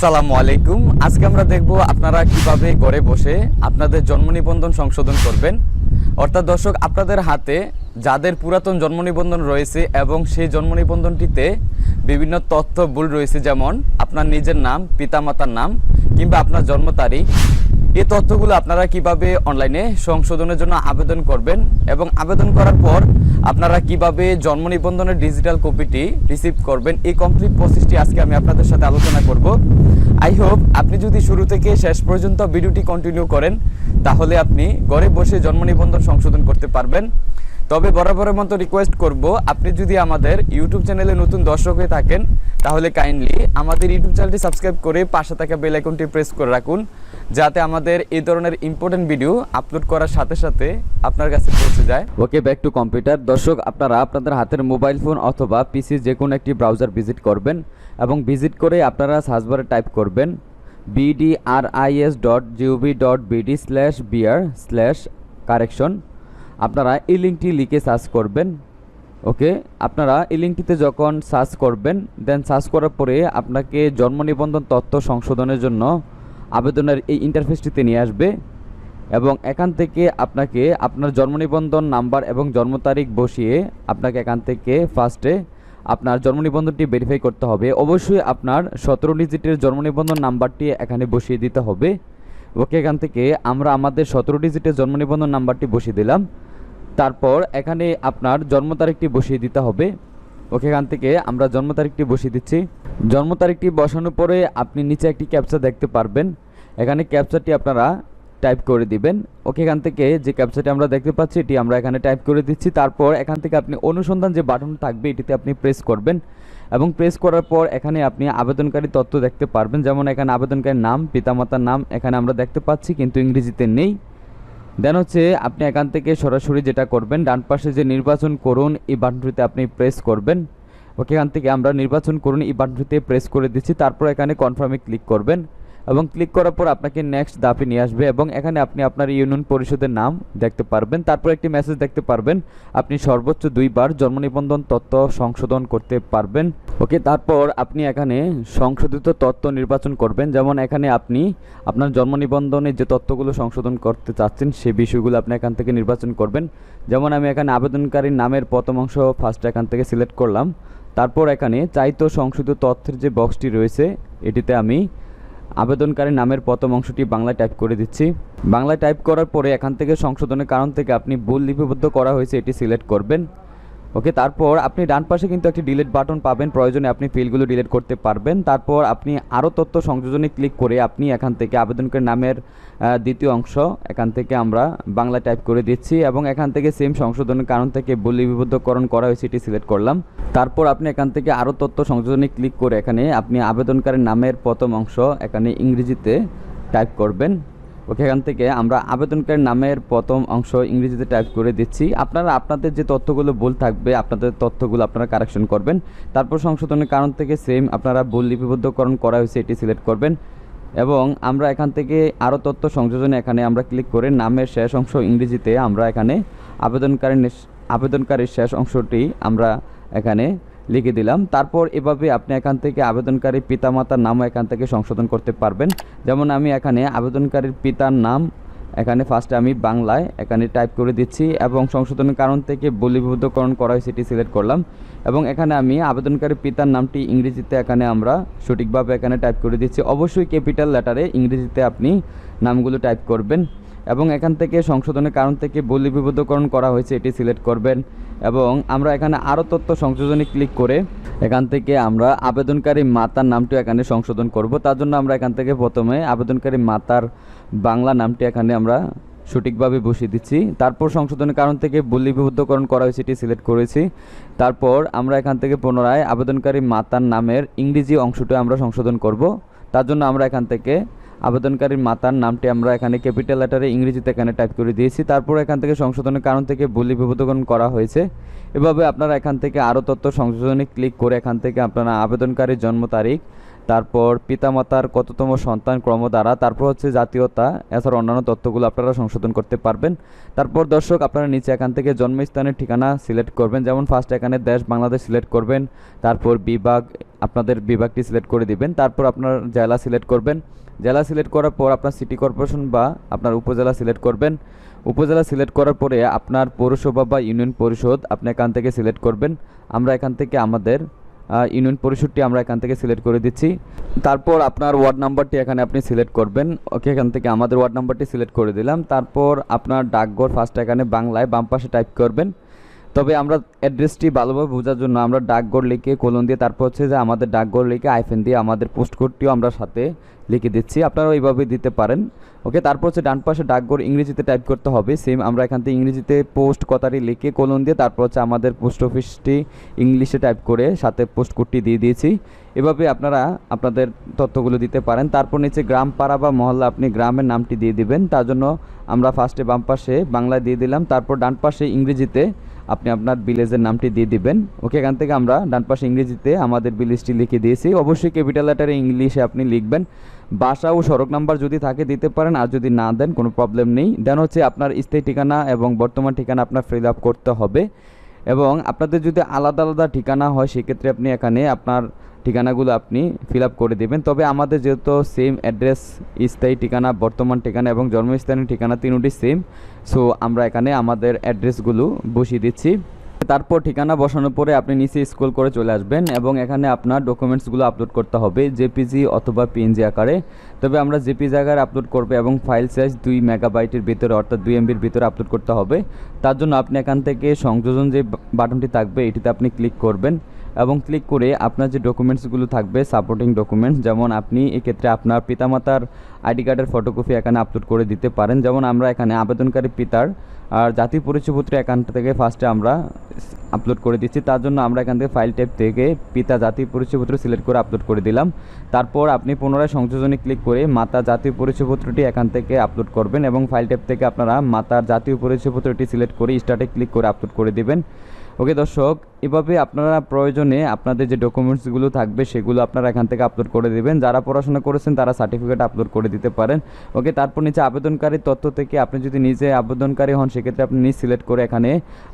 আসসালামু আলাইকুম। আজকে আমরা দেখব আপনারা কীভাবে ঘরে বসে আপনাদের জন্ম নিবন্ধন সংশোধন করবেন। অর্থাৎ দর্শক, আপনাদের হাতে যাদের পুরাতন জন্ম নিবন্ধন রয়েছে এবং সেই জন্ম নিবন্ধনটিতে বিভিন্ন তথ্য ভুল রয়েছে, যেমন আপনার নিজের নাম, পিতামাতার নাম কিংবা আপনার জন্ম তারিখ এই তথ্যগুলো আপনারা কীভাবে অনলাইনে সংশোধনের জন্য আবেদন করবেন এবং আবেদন করার পর আপনারা কীভাবে জন্ম নিবন্ধনের ডিজিটাল কপিটি রিসিভ করবেন, এই কমপ্লিট প্রসেসটি আজকে আমি আপনাদের সাথে আলোচনা করব। আই হোপ আপনি যদি শুরু থেকে শেষ পর্যন্ত ভিডিওটি কন্টিনিউ করেন, তাহলে আপনি ঘরে বসে জন্ম নিবন্ধন সংশোধন করতে পারবেন। তবে বরাবরের মতো রিকোয়েস্ট করব, আপনি যদি আমাদের ইউটিউব চ্যানেলে নতুন দর্শক হয়ে থাকেন, তাহলে কাইন্ডলি আমাদের ইউটিউব চ্যানেলটি সাবস্ক্রাইব করে পাশে থাকা বেল আইকনটি প্রেস করে রাখুন। যাতে আমাদের এই ধরনের ইম্পর্টেন্ট ভিডিও আপলোড করার সাথে সাথে আপনার কাছে পৌঁছে যায়। ওকে ব্যাক টু কম্পিউটার দর্শক, আপনারা আপনাদের হাতের মোবাইল ফোন অথবা পিসি যে কোনো একটি ব্রাউজার ভিজিট করবেন এবং ভিজিট করে আপনারা সার্চবারে টাইপ করবেন BDRIS dot GOV dot BD slash BR slash correction আপনারা এই লিঙ্কটি লিখে সার্চ করবেন। ওকে আপনারা এই লিঙ্কটিতে যখন সার্চ করবেন দেন সার্চ করার পরে আপনাকে জন্ম নিবন্ধন তথ্য সংশোধনের জন্য আবেদনের এই ইন্টারফেসটিতে নিয়ে আসবে এবং এখান থেকে আপনাকে আপনার জন্ম নিবন্ধন নাম্বার এবং জন্ম তারিখ বসিয়ে আপনাকে এখান থেকে ফার্স্টে আপনার জন্ম নিবন্ধনটি ভেরিফাই করতে হবে। অবশ্যই আপনার সতেরো ডিজিটের জন্ম নিবন্ধন নাম্বারটি এখানে বসিয়ে দিতে হবে। ওকে, এখান থেকে আমরা আমাদের সতেরো ডিজিটের জন্ম নিবন্ধন নাম্বারটি বসিয়ে দিলাম। তারপর এখানে আপনার জন্ম তারিখটি বসিয়ে দিতে হবে। ওকে, এখান থেকে আমরা জন্ম তারিখটি বসিয়ে দিচ্ছি। জন্ম তারিখটি বসানোর পরে আপনি নিচে একটি ক্যাপচা দেখতে পারবেন। এখানে ক্যাপচারটি আপনারা টাইপ করে দিবেন। ওকে, এখান থেকে যে ক্যাপচারটি আমরা দেখতে পাচ্ছি, এটি আমরা এখানে টাইপ করে দিচ্ছি। তারপর এখান থেকে আপনি অনুসন্ধান যে বাটন থাকবে, এটিতে আপনি প্রেস করবেন। এবং প্রেস করার পর এখানে আপনি আবেদনকারী তথ্য দেখতে পারবেন। যেমন এখানে আবেদনকারীর নাম, পিতামাতার নাম এখানে আমরা দেখতে পাচ্ছি, কিন্তু ইংরেজিতে নেই। দেন হচ্ছে আপনি এখান থেকে সরাসরি যেটা করবেন, ডান পাশে যে নির্বাচন করুন, এই বাটনটিতে আপনি প্রেস করবেন। ওকে এখান থেকে আমরা নির্বাচন করুন, এই বাটনটিতে প্রেস করে দিচ্ছি, তারপর এখানে কনফার্মে ক্লিক করবেন। এবং ক্লিক করার পর আপনাকে নেক্সট দাপে নিয়ে আসবে এবং এখানে আপনি আপনার ইউনিয়ন পরিষদের নাম দেখতে পারবেন। তারপর একটি মেসেজ দেখতে পারবেন, আপনি সর্বোচ্চ দুইবার জন্ম নিবন্ধন তথ্য সংশোধন করতে পারবেন। ওকে, তারপর আপনি এখানে সংশোধিত তথ্য নির্বাচন করবেন। যেমন এখানে আপনি আপনার জন্ম নিবন্ধনে যে তথ্যগুলো সংশোধন করতে চাচ্ছেন, সেই বিষয়গুলো আপনি এখান থেকে নির্বাচন করবেন। যেমন আমি এখানে আবেদনকারীর নামের প্রথম অংশ ফার্স্ট এখান থেকে সিলেক্ট করলাম। তারপর এখানে চাইতো সংশোধিত তথ্যের যে বক্সটি রয়েছে, এটিতে আমি আবেদনকারীর নামের প্রথম অংশটি বাংলায় টাইপ করে দিচ্ছি। বাংলায় টাইপ করার পরে এখান থেকে সংশোধনের কারণ থেকে আপনি ভুল লিপিবদ্ধ করা হয়েছে, এটি সিলেক্ট করবেন। ওকে, তারপর আপনি ডান পাশে কিন্তু একটি ডিলিট বাটন পাবেন। প্রয়োজনে আপনি ফিলগুলো ডিলিট করতে পারবেন। তারপর আপনি আরও তথ্য সংযোজনে ক্লিক করে আপনি এখান থেকে আবেদনকারী নামের দ্বিতীয় অংশ এখান থেকে আমরা বাংলা টাইপ করে দিচ্ছি এবং এখান থেকে সেম সংশোধনের কারণ থেকে ভুল লিপিবদ্ধকরণ করা হয়েছে এটি সিলেক্ট করলাম। তারপর আপনি এখান থেকে আরও তথ্য সংযোজনে ক্লিক করে এখানে আপনি আবেদনকারীর নামের প্রথম অংশ এখানে ইংরেজিতে টাইপ করবেন। ওকে এখান থেকে আমরা আবেদনকারীর নামের প্রথম অংশ ইংরেজিতে টাইপ করে দিচ্ছি। আপনারা আপনাদের যে তথ্যগুলো ভুল থাকবে, আপনাদের তথ্যগুলো আপনারা কারেকশন করবেন। তারপর সংশোধনের কারণ থেকে সেম আপনারা ভুল লিপিবদ্ধকরণ করা হয়েছে, এটি সিলেক্ট করবেন। এবং আমরা এখান থেকে আরও তথ্য সংযোজনে এখানে আমরা ক্লিক করে নামের শেষ অংশ ইংরেজিতে আমরা এখানে আবেদনকারীর নিস- আবেদনকারীর শেষ অংশটি আমরা এখানে লিখে দিলাম। তারপর এভাবে আপনি এখান থেকে আবেদনকারী পিতামাতার নামও এখান থেকে সংশোধন করতে পারবেন। যেমন আমি এখানে আবেদনকারীর পিতার নাম, এখানে ফার্স্টে আমি বাংলায় এখানে টাইপ করে দিচ্ছি এবং সংশোধনের কারণ থেকে বলিবদ্ধকরণ করা হয় সেটি সিলেক্ট করলাম। এবং এখানে আমি আবেদনকারী পিতার নামটি ইংরেজিতে এখানে আমরা সঠিকভাবে এখানে টাইপ করে দিচ্ছি। অবশ্যই ক্যাপিটাল লেটারে ইংরেজিতে আপনি নামগুলো টাইপ করবেন এবং এখান থেকে সংশোধনের কারণ থেকে বলি বিবদ্ধকরণ করা হয়েছে এটি সিলেক্ট করবেন। এবং আমরা এখানে আরও তথ্য সংশোধনে ক্লিক করে এখান থেকে আমরা আবেদনকারী মাতার নামটি এখানে সংশোধন করব। তার জন্য আমরা এখান থেকে প্রথমে আবেদনকারী মাতার বাংলা নামটি এখানে আমরা সঠিকভাবে বসিয়ে দিচ্ছি। তারপর সংশোধনের কারণ থেকে বলি বিবদ্ধকরণ করা হয়েছে এটি সিলেক্ট করেছি। তারপর আমরা এখান থেকে পুনরায় আবেদনকারী মাতার নামের ইংরেজি অংশটি আমরা সংশোধন করব। তার জন্য আমরা এখান থেকে আবেদনকারীর মাতার নামটি আমরা এখানে ক্যাপিটাল লেটারে ইংরেজিতে এখানে টাইপ করে দিয়েছি। তারপর এখান থেকে সংশোধনের কারণ থেকে বলি বিভূতকরণ করা হয়েছে। এভাবে আপনারা এখান থেকে আরও তথ্য সংশোধনে ক্লিক করে এখান থেকে আপনারা আবেদনকারীর জন্ম তারিখ তারপর পিতামাতার কততম সন্তান ক্রম দ্বারা, তারপর হচ্ছে জাতীয়তা, এছাড়া অন্যান্য তথ্যগুলো আপনারা সংশোধন করতে পারবেন। তারপর দর্শক, আপনারা নিচে এখান থেকে জন্মস্থানের ঠিকানা সিলেক্ট করবেন, যেমন ফার্স্ট এখানে দেশ বাংলাদেশ সিলেক্ট করবেন, তারপর বিভাগ, আপনাদের বিভাগটি সিলেক্ট করে দিবেন, তারপর আপনার জেলা সিলেক্ট করবেন। জেলা সিলেক্ট করার পর আপনার সিটি কর্পোরেশন বা আপনার উপজেলা সিলেক্ট করবেন। উপজেলা সিলেক্ট করার পরে আপনার পৌরসভা বা ইউনিয়ন পরিষদ আপনি এখান থেকে সিলেক্ট করবেন। আমরা এখান থেকে আমাদের ইউনিয়ন পরিষদটি আমরা এখান থেকে সিলেক্ট করে দিচ্ছি। তারপর আপনার ওয়ার্ড নাম্বারটি এখানে আপনি সিলেক্ট করবেন। ওকে, এখান থেকে আমাদের ওয়ার্ড নাম্বারটি সিলেক্ট করে দিলাম। তারপর আপনার ডাকঘর ফার্স্ট এখানে বাংলায় বাম পাশে টাইপ করবেন। তবে আমরা অ্যাড্রেসটি ভালোভাবে বোঝার জন্য আমরা ডাকঘর লিখে কোলন দিয়ে, তারপর হচ্ছে যে আমাদের ডাকঘর লিখে আইফেন দিয়ে আমাদের পোস্ট কোডটিও আমরা সাথে লিখে দিচ্ছি। আপনারা ওইভাবে দিতে পারেন। ওকে তারপর হচ্ছে ডান পাশে ডাকঘর ইংরেজিতে টাইপ করতে হবে। সেম আমরা এখান থেকে ইংরেজিতে পোস্ট কথাটি লিখে কোলন দিয়ে, তারপর হচ্ছে আমাদের পোস্ট অফিসটি ইংলিশে টাইপ করে সাথে পোস্ট কোডটি দিয়ে দিয়েছি। এভাবে আপনারা আপনাদের তথ্যগুলো দিতে পারেন। তারপর নিচে গ্রাম, পাড়া বা মহল্লা আপনি গ্রামের নামটি দিয়ে দিবেন। তার জন্য আমরা ফার্স্টে বাম পাশে বাংলায় দিয়ে দিলাম। তারপর ডান পাশে ইংরেজিতে আপনি আপনার বিলেজের নামটি দিয়ে দিবেন। ওকে এখান থেকে আমরা ডান পাশে ইংরেজিতে আমাদের বিলেজটি লিখে দিয়েছি। অবশ্যই ক্যাপিটাল লেটারে ইংলিশে আপনি লিখবেন। বাসা ও সড়ক নাম্বার যদি থাকে দিতে পারেন, আর যদি না দেন, কোনো প্রবলেম নেই। দেন হচ্ছে আপনার স্থায়ী ঠিকানা এবং বর্তমান ঠিকানা আপনার ফিল আপ করতে হবে। এবং আপনাদের যদি আলাদা আলাদা ঠিকানা হয়, সেক্ষেত্রে আপনি এখানে আপনার ঠিকানাগুলো আপনি ফিল করে দেবেন। তবে আমাদের যেহেতু সেম অ্যাড্রেস স্থায়ী ঠিকানা, বর্তমান ঠিকানা এবং জন্মস্থানের ঠিকানা তিনটি সেম সো আমরা এখানে আমাদের অ্যাড্রেসগুলো বসিয়ে দিচ্ছি। তারপর ঠিকানা বসানোর পরে আপনি নিচে স্ক্রল করে চলে আসবেন এবং এখানে আপনার ডকুমেন্টসগুলো আপলোড করতে হবে জেপিজি অথবা পিএনজি আকারে। তবে আমরা জেপিজি আকারে আপলোড করবে এবং ফাইল সাইজ দুই মেগাবাইটের ভিতরে অর্থাৎ দুই এমবির ভিতরে আপলোড করতে হবে। তার জন্য আপনি এখান থেকে সংযোজন যে বাটনটি থাকবে, এটিতে আপনি ক্লিক করবেন। এবং ক্লিক করে আপনার যে ডকুমেন্টসগুলো থাকবে সাপোর্টিং ডকুমেন্টস যেমন আপনি এক্ষেত্রে আপনার পিতামাতার আইডি কার্ডের ফটোকপি এখানে আপলোড করে দিতে পারেন। যেমন আমরা এখানে আবেদনকারী পিতার আর জাতীয় পরিচয়পত্র অ্যাকাউন্ট থেকে ফার্স্টে আমরা আপলোড করে দিচ্ছি। তার জন্য আমরা এখান থেকে ফাইল ট্যাব থেকে পিতা জাতীয় পরিচয়পত্র সিলেক্ট করে আপলোড করে দিলাম। তারপর আপনি পুনরায় সংযোজনে ক্লিক করে মাতা জাতীয় পরিচয়পত্রটি এখান থেকে আপলোড করবেন এবং ফাইল ট্যাব থেকে আপনারা মাতার জাতীয় পরিচয়পত্রটি সিলেক্ট করে স্টার্টে ক্লিক করে আপলোড করে দিবেন। ওকে, দর্শক, এভাবে আপনারা প্রয়োজনে আপনাদের যে ডকুমেন্টসগুলো থাকবে সেগুলো আপনারা এখান থেকে আপলোড করে দেবেন। যারা পড়াশোনা করেছেন তারা সার্টিফিকেট আপলোড করে দিতে পারেন। ওকে, তারপর নিচে আবেদনকারীর তথ্য থেকে আপনি যদি নিজে আবেদনকারী হন, সেক্ষেত্রে আপনি নিজ সিলেক্ট করে এখানে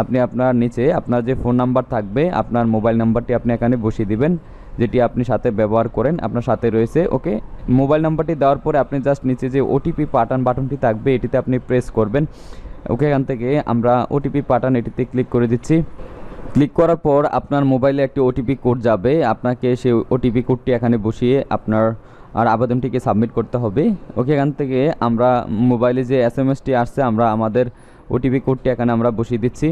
আপনি আপনার নিচে আপনার যে ফোন নাম্বার থাকবে, আপনার মোবাইল নাম্বারটি আপনি এখানে বসিয়ে দিবেন, যেটি আপনি সাথে ব্যবহার করেন, আপনার সাথে রয়েছে। ওকে মোবাইল নাম্বারটি দেওয়ার পরে আপনি জাস্ট নিচে যে ওটিপি পাঠান বাটনটি থাকবে, এটিতে আপনি প্রেস করবেন। ওকে, এখান থেকে আমরা ওটিপি পাঠান এটিতে ক্লিক করে দিচ্ছি। ক্লিক করার পর আপনার মোবাইলে একটি ওটিপি কোড যাবে। আপনাকে সেই ওটিপি কোডটি এখানে বসিয়ে আপনার, আর আবেদনটিকে সাবমিট করতে হবে। ওকে, এখান থেকে আমরা মোবাইলে যে এস এম এসটি আসছে, আমরা আমাদের ওটিপি কোডটি এখানে আমরা বসিয়ে দিচ্ছি।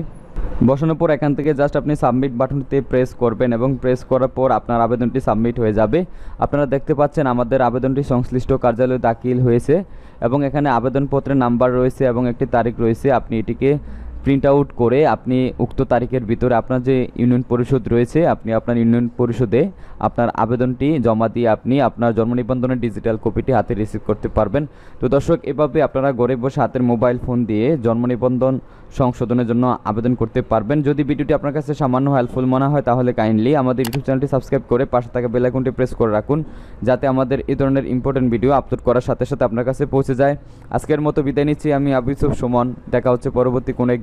বসানোর পর এখান থেকে জাস্ট আপনি সাবমিট বাটনটিতে প্রেস করবেন এবং প্রেস করার পর আপনার আবেদনটি সাবমিট হয়ে যাবে। আপনারা দেখতে পাচ্ছেন আমাদের আবেদনটি সংশ্লিষ্ট কার্যালয়ে দাখিল হয়েছে এবং এখানে আবেদনপত্রের নাম্বার রয়েছে এবং একটি তারিখ রয়েছে। আপনি এটিকে প্রিন্ট আউট করে আপনি উক্ত তারিখের ভিতরে আপনার যে ইউনিয়ন পরিষদ রয়েছে, আপনি আপনার ইউনিয়ন পরিষদে আপনার আবেদনটি জমা দিয়ে আপনি আপনার জন্ম নিবন্ধনের ডিজিটাল কপিটি হাতে রিসিভ করতে পারবেন। তো দর্শক, এভাবে আপনারা ঘরে বসে হাতের মোবাইল ফোন দিয়ে জন্ম নিবন্ধন সংশোধনের জন্য আবেদন করতে পারবেন। যদি ভিডিওটি আপনার কাছে সামান্য হেল্পফুল মনে হয়, তাহলে কাইন্ডলি আমাদের ইউটিউব চ্যানেলটি সাবস্ক্রাইব করে পাশে থাকা বেল আইকনটি প্রেস করে রাখুন, যাতে আমাদের এই ধরনের ইম্পর্টেন্ট ভিডিও আপলোড করার সাথে সাথে আপনার কাছে পৌঁছে যায়। আজকের মতো বিদায় নিচ্ছি, আমি আবিসুফ সুমন, দেখা হচ্ছে পরবর্তী কোনো এক